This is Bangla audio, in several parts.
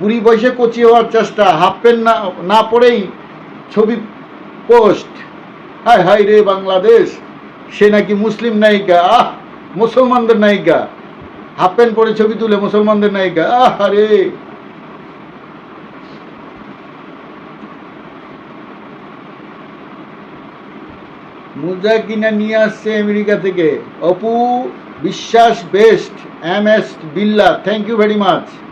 বুড়ি বয়সে কচি হওয়ার চেষ্টা হাফ প্যান্ট না না পরেই ছবি পোস্ট। হায় হায় রে বাংলাদেশ, সে নাকি মুসলিম নায়িকা, আহ, মুসলমানদের নায়িকা। হাফ প্যান্ট পরে ছবি তুলে মুসলমানদের নায়িকা, আহ, আরে। মুজা কিনা নিয়ে আসছে আমেরিকা থেকে। Apu, Biswas, best, M S, Billa thank you very much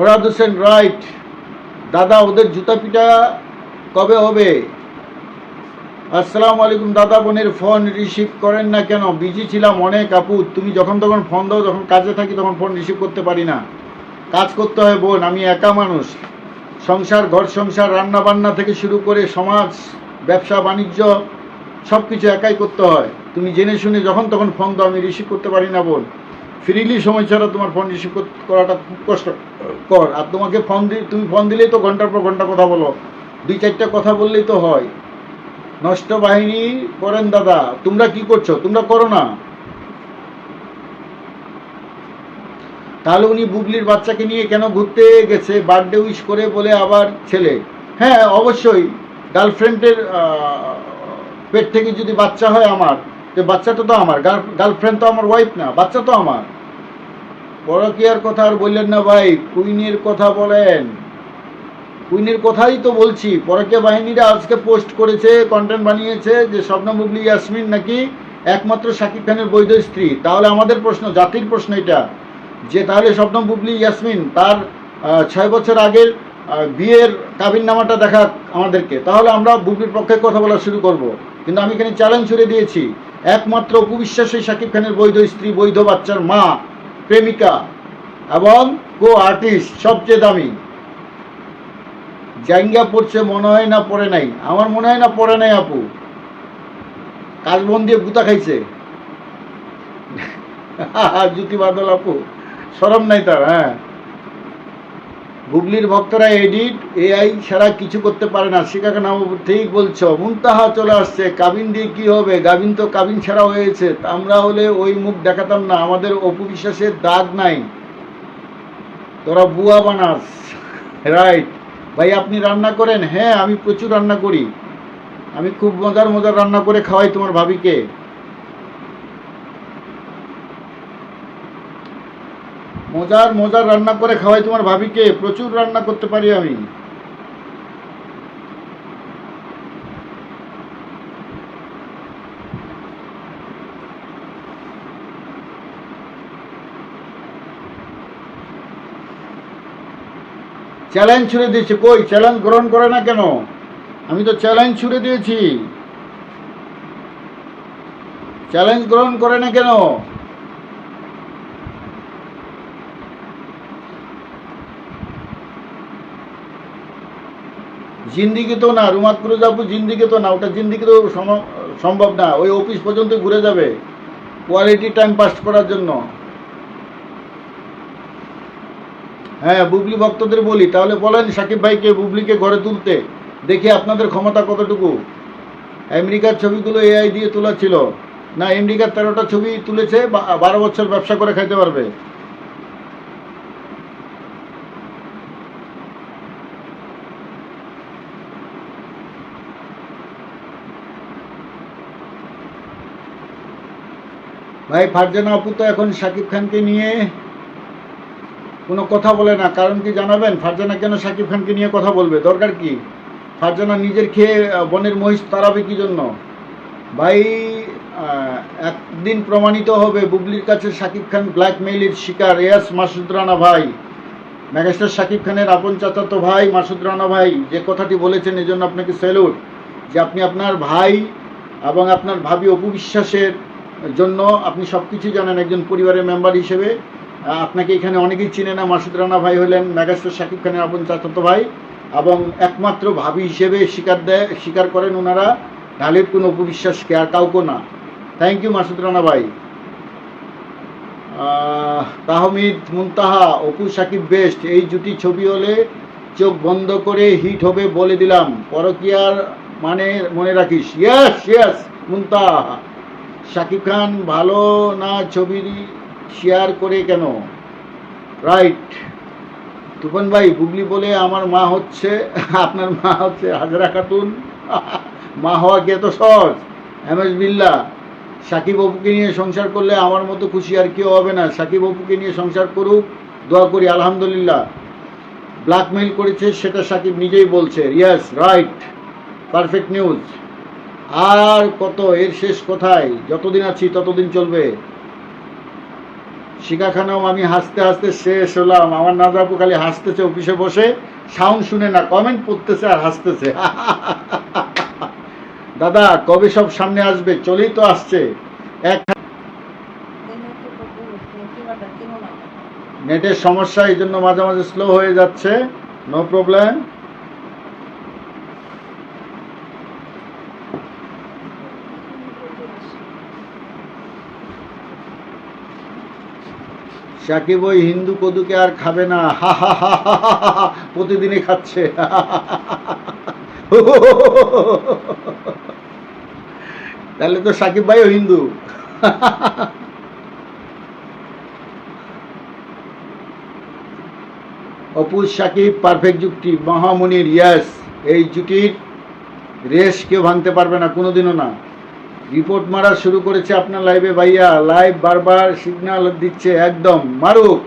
Farhad Hossain right. দাদা, ওদের জুতা পিটা কবে হবে? আসসালামু আলাইকুম দাদা বোনের ফোন রিসিভ করেন না কেন? বিজি ছিলাম অনেক, আপু। তুমি যখন তখন ফোন দাও, যখন কাজে থাকি তখন ফোন রিসিভ করতে পারি না। কাজ করতে হয় বোন, আমি একা মানুষ। সংসার, ঘর সংসার রান্না বান্না থেকে শুরু করে সমাজ, ব্যবসা, বাণিজ্য সব কিছু একাই করতে হয়। তুমি জেনে শুনে যখন তখন ফোন দাও, আমি রিসিভ করতে পারি না বোন। ফ্রিলি সময় ছাড়া তোমার ফোন রিসিভ করাটা খুব কষ্ট। কর, আর তোমাকে ফোন দি তুমি ফোন দিলেই তো ঘণ্টার পর ঘণ্টা কথা বলো। দুই চারটা কথা বললেই তো হয়। নষ্ট বাহিনী করেন দাদা, তোমরা কি করছ? তোমরা করো না। তাহলে উনি বুবলির বাচ্চাকে নিয়ে কেন ঘুরতে গেছে? বার্থডে উইশ করে বলে আবার ছেলে। হ্যাঁ অবশ্যই। গার্লফ্রেন্ডের পেট থেকে যদি বাচ্চা হয় আমার তো বাচ্চাটা তো আমার গার্লফ্রেন্ড তো আমার ওয়াইফ না, বাচ্চা তো আমার। পরকিয়ার কথা আর বললেন না ভাই, কুইনের কথা বলেন। কুইনের কথাই তো বলছি পরকীয়া বাহিনীরা আজকে পোস্ট করেছে কন্টেন্ট বানিয়েছে, যে স্বপ্ন মুগলি ইয়াসমিন নাকি একমাত্র শাকিব খানের বৈধ স্ত্রী। তাহলে আমাদের প্রশ্ন, জাতির প্রশ্ন এটা, যে তাহলে স্বপ্ন বুবলি ইয়াসমিন তার ছয় বছর আগের বিয়ের কাবিন নামাটা দেখা আমাদেরকে। তাহলে আমরা বুবলির পক্ষে কথা বলা শুরু করব। কিন্তু আমি এখানে চ্যালেঞ্জ ছুড়ে দিয়েছি। একমাত্র উপবিশ্বাসী শাকিব খানের বৈধ স্ত্রী, বৈধ বাচ্চার মা, প্রেমিকা এবং কো আর্টিস্ট সবচেয়ে দামি। জাঙ্গা পড়ছে মনে হয় না পড়ে নাই? আমার মনে হয় না পড়ে নাই, আপু। কাজবন দিয়ে গুতা খাইছে। জুতি বাদল, আপু। সরম নাই তার হ্যাঁ। গুগলির ভক্তরা এডিট, এআই ছাড়া কিছু করতে পারে না। শিকাকে নাম, ঠিক বলছ। মুনতাহা চলে আসছে। কাবিন দিয়ে কি হবে? গাবিন তো কাবিন ছাড়া হয়েছে। আমরা হলে ওই মুখ দেখাতাম না। আমাদের অপু বিশ্বাসের দাগ নাই। তোরা বুয়া বানাস। রাইট। ভাই, আপনি রান্না করেন? হ্যাঁ আমি প্রচুর রান্না করি। আমি খুব মজার মজার রান্না করে খাওয়াই তোমার ভাবিকে। মজার মজার রান্না করে খাওয়াই তোমার ভাবিকে। প্রচুর রান্না করতে পারি আমি। চ্যালেঞ্জ ছুড়ে দিয়েছে। কই? চ্যালেঞ্জ গ্রহণ করে না কেন? আমি তো চ্যালেঞ্জ ছুড়ে দিয়েছি। চ্যালেঞ্জ গ্রহণ করে না কেন? জিন্দিগি তো না, রুমাত প্রজাপু জিন্দিগি তো না, ওটা জিন্দিগি তো সম- সম্ভব না। ওই অফিস পর্যন্ত ঘুরে যাবে কোয়ালিটি টাইম পাস করার জন্য। হ্যাঁ বুবলি ভক্তদের বলি, তাহলে বলেন সাকিব ভাইকে বুবলিকে ঘরে তুলতে, দেখি আপনাদের ক্ষমতা কতটুকু। আমেরিকার ছবিগুলো এআই দিয়ে তোলা ছিল। না, আমেরিকার তেরোটা ছবি তুলেছে বারো বছর ব্যবসা করে খাইতে পারবে। ভাই, ফারজানা আপু তো এখন শাকিব খানকে নিয়ে কোনো কথা বলে না। কারণ কি জানাবেন? ফারজানা কেন শাকিব খানকে নিয়ে কথা বলবে? দরকার কি? ফারজানা নিজের খেয়ে বনের মহিষ তাড়াবে কি জন্য? ভাই একদিন প্রমাণিত হবে বুবলির কাছে শাকিব খান ব্ল্যাকমেইলের শিকার। এস মাসুদ রানা ভাই, মেগাস্টার শাকিব খানের আপন চাচাতো ভাই মাসুদ রানা ভাই, যে কথাটি বলেছেন এই জন্য আপনাকে স্যালুট। যে আপনি আপনার ভাই এবং আপনার ভাবি অপু বিশ্বাসের জন্য আপনি সব কিছু জানেন, একজন পরিবারের মেম্বার হিসেবে। আপনাকে এখানে অনেকেই চিনে না, মাসুদ রানা ভাই হলেন মেগাস্টার শাকিব খানের আপন চাচাতো ভাই এবং একমাত্র ভাবি হিসেবে স্বীকার দেয় স্বীকার করেন ওনারা ঢালের কোনো উপবিশ্বাসকে আর কাউকে না। থ্যাংক ইউ মাসুদ রানা ভাই। তাহমিদ মুনতাহা, অপু সাকিব বেস্ট, এই জুটি ছবি হলে চোখ বন্ধ করে হিট হবে বলে দিলাম। পরকিয়ার মানে মনে রাখিস। Yes yes Muntaha. Shakib Khan ভালো না ছবি শেয়ার করে কেন? রাইট তুফান ভাই, বুবলি বলে আমার মা হচ্ছে, আপনার মা হচ্ছে হাজরা খাতুন। মা হওয়া কে তো সহজ? এম এস বিল্লা, সাকিব অপুকে নিয়ে সংসার করলে আমার মতো খুশি আর কেউ হবে না। সাকিব অপুকে নিয়ে সংসার করুক, দোয়া করি, আলহামদুলিল্লাহ। ব্ল্যাকমেইল করেছে, সেটা সাকিব নিজেই বলছে। ইয়েস রাইট পারফেক্ট নিউজ আর কত? এর শেষ কোথায়? যতদিন আছি ততদিন চলবে। শিখা খানাও আমি হাসতে হাসতে শেষ হলাম। আমার নাজাপু খালি হাসতেছে অফিসে বসে, সাউন্ড শুনে না কমেন্ট পড়তেছে আর হাসতেছে। দাদা, কবে সব সামনে আসবে? চলেই তো আসছে। এক নেটের সমস্যা, এই জন্য মাঝে মাঝে স্লো হয়ে যাচ্ছে। নো প্রবলেম সাকিব ওই হিন্দু কদুকে আর খাবে না। হা হা হা। প্রতিদিনই খাচ্ছে। তাহলে তো সাকিব ভাইও হিন্দু। অপুজ সাকিব, পারফেক্ট যুক্তি। মহামনির ইয়াস, এই জুটির রেশ কেউ ভাঙতে পারবে না, কোনোদিনও না। রিপোর্ট মারা শুরু করেছে আপনার লাইভে ভাইয়া। লাইভ বারবার সিগনাল দিচ্ছে, একদম। মারুক,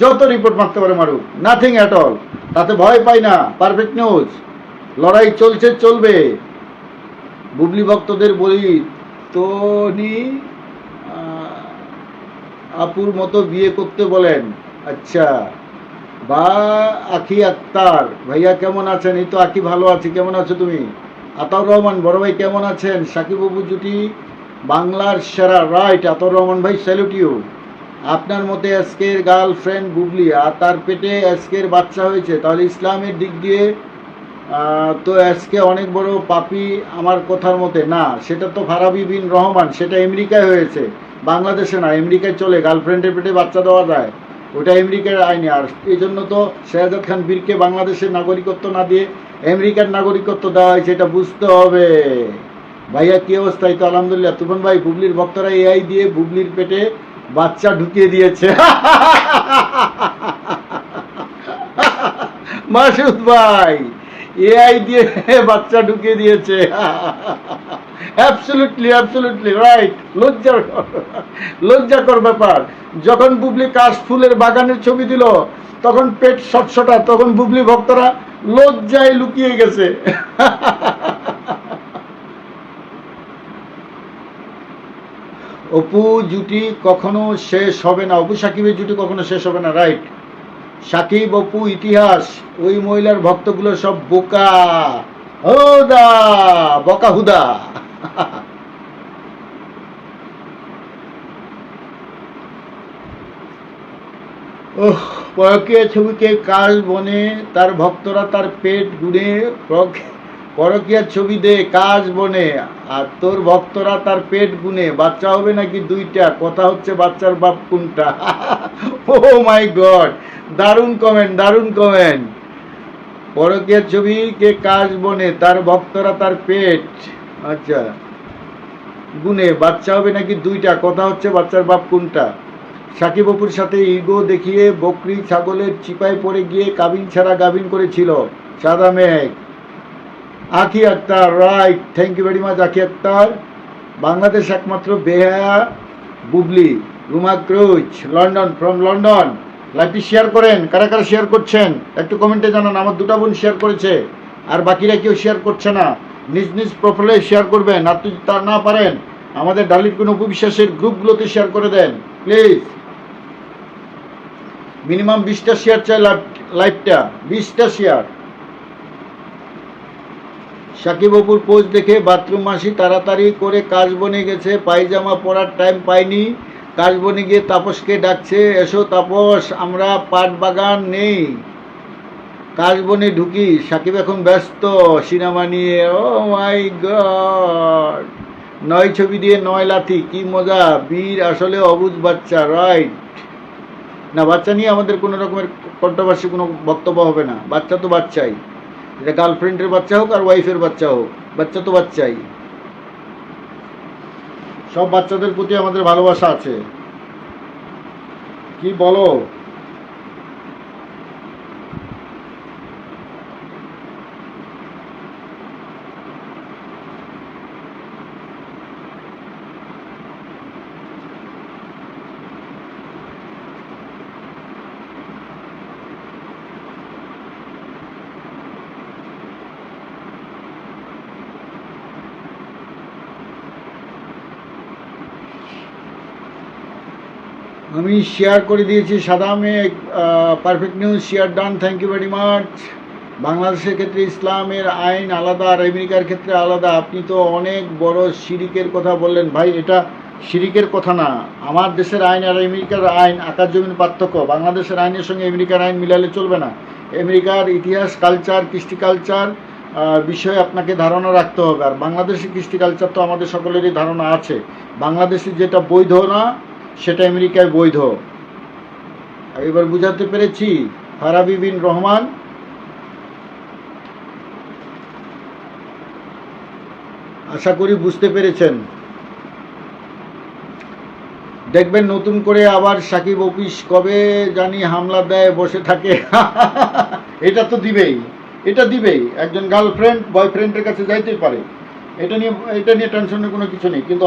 যত রিপোর্ট মারতে পারে মারুক। নাথিং অ্যাট অল তাতে ভয় পাই না। পারফেক্ট নিউজ লড়াই চলছে, চলবে। বুবলি ভক্তদের বলি, তোনি আপুর মতো বিয়ে করতে বলেন। আচ্ছা। বা আখি আক্তার, ভাইয়া কেমন আছেন? এই তো আখি ভালো আছি। কেমন আছো তুমি? আতাউর রহমান, বড় ভাই কেমন আছেন? সাকিব বাবু জুটি, বাংলার সেরা রাইট আতাউর রহমান ভাই স্যালুট ইউ আপনার মতে আজকের গার্লফ্রেন্ড বুবলি, আর তার পেটে আজকের বাচ্চা হয়েছে, তাহলে ইসলামের দিক দিয়ে তো আজকে অনেক বড় পাপি আমার কথার মতে, না, সেটা তো ফারাবি বিন রহমান, সেটা আমেরিকায় হয়েছে, বাংলাদেশে না, আমেরিকায় চলে গার্লফ্রেন্ডের পেটে বাচ্চা দেওয়া যায়, ওটা আমেরিকার আইনে, আর এই জন্য তো শেহজাদ খান বীরকে বাংলাদেশের নাগরিকত্ব না দিয়ে আমেরিকার নাগরিকত্ব দেওয়া হয়েছে এটা বুঝতে হবে। ভাইয়া, কি অবস্থায় তো আলহামদুলিল্লাহ, তুফান ভাই, বুবলির ভক্তরা এআই দিয়ে বুবলির পেটে বাচ্চা ঢুকিয়ে দিয়েছে। মাসুদ ভাই, এআই দিয়ে বাচ্চা ঢুকিয়ে দিয়েছে। অ্যাবসলুটলি অ্যাবসলুটলি রাইট লজ্জার লজ্জাকর ব্যাপার। যখন বুবলি কাশ ফুলের বাগানের ছবি দিল, তখন পেট শটশটা, তখন বুবলি ভক্তরা লজ্জায় লুকিয়ে গেছে। অপু জুটি কখনো শেষ হবে না। অপু সাকিবের জুটি কখনো শেষ হবে না রাইট সাকিব, অপু, ইতিহাস, ওই মহিলার ভক্তগুলো সব বোকা। হোদা, বকা হুদা ওহ পরকীয় ছবিকে কাল বনে তার ভক্তরা তার পেট গুনে পরক- পরকীয়ার ছবি দে কাজ বনে, আর তোর ভক্তরা তার পেট গুনে। বাচ্চা হবে নাকি দুইটা? কথা হচ্ছে বাচ্চার বাপ কোনটা? ও মাই গড দারুণ কমেন্ট দারুণ কমেন্ট পরকীয়ার ছবিকে কাজ বনে, তার ভক্তরা তার পেট। আচ্ছা গুনে, বাচ্চা হবে নাকি দুইটা? কথা হচ্ছে বাচ্চার বাপ কোনটা? সাকিব অপুর সাথে ইগো দেখিয়ে বকরি ছাগলের চিপায় পড়ে গিয়ে কাবিন ছাড়া গাবিন করেছিল সাদা মেঘ। Akhi Akter, right, thank you very much Akhi Akter. Bangladesh একমাত্র বেহায়া Bubly, Ruma Cruz, London from London. লাইভটি শেয়ার করেন, কারা কারা শেয়ার করছেন? একটু কমেন্টে জানান, আমার দুটা বোন শেয়ার করেছে, আর বাকিরা কেউ শেয়ার করছে না। নিজ নিজ প্রোফাইলে শেয়ার করবেন আর যদি তা না পারেন, আমাদের ডালির কোনো উপবিশ্বাসের গ্রুপগুলোতে শেয়ার করে দেন প্লিজ মিনিমাম বিশটা শেয়ার চাই লাইভটা, বিশটা শেয়ার সাকিব অপুর পোজ দেখে বাথরুম মাসি তাড়াতাড়ি করে কাজ বনে গেছে, পায়জামা পরার টাইম পাইনি। কাজ বনে গিয়ে তাপসকে ডাকছে, এসো তাপস, আমরা পাট বাগান নেই। কাজ বনে ঢুকি, সাকিব এখন ব্যস্ত, সিনেমা নিয়ে, ও মাই গড! নয় ছবি দিয়ে নয় লাথি, কি মজা, বীর আসলে অবুজ বাচ্চা রাইট না, বাচ্চা নিয়ে আমাদের কোনো রকমের কন্ট্রোভার্সি কোনো বক্তব্য হবে না। বাচ্চা তো বাচ্চাই। এটা গার্লফ্রেন্ডের বাচ্চা হোক আর ওয়াইফের বাচ্চা হোক, বাচ্চা তো বাচ্চাই। সব বাচ্চাদের প্রতি আমাদের ভালোবাসা আছে। কি বলো? আমি শেয়ার করে দিয়েছি সাদামে perfect news share done thank you very much বাংলাদেশের ক্ষেত্রে ইসলামের আইন আলাদা, আর আমেরিকার ক্ষেত্রে আলাদা। আপনি তো অনেক বড় শিরিকের কথা বললেন। ভাই, এটা শিরিকের কথা না। আমার দেশের আইন আর আমেরিকার আইন আকার জমিন পার্থক্য। বাংলাদেশের আইনের সঙ্গে আমেরিকার আইন মিলালে চলবে না। আমেরিকার ইতিহাস কালচার কৃষ্টি কালচার বিষয়ে আপনাকে ধারণা রাখতে হবে। আর বাংলাদেশের কৃষ্টি কালচার তো আমাদের সকলেরই ধারণা আছে। বাংলাদেশে যেটা বৈধ না সেটা আমেরিকায় বৈধ। এবার বুঝাতে পেরেছি, ফারাবি বিন রহমান। আশা করি বুঝতে পেরেছেন। দেখবেন নতুন করে আবার সাকিব অফিস কবে জানি হামলা দেয়, বসে থাকে। এটা তো দিবেই, এটা দিবেই। একজন গার্লফ্রেন্ড, বয়ফ্রেন্ডের কাছে যাইতেই পারে। এটা নিয়ে এটা নিয়ে টেনশনের কোনো কিছু নেই, কিন্তু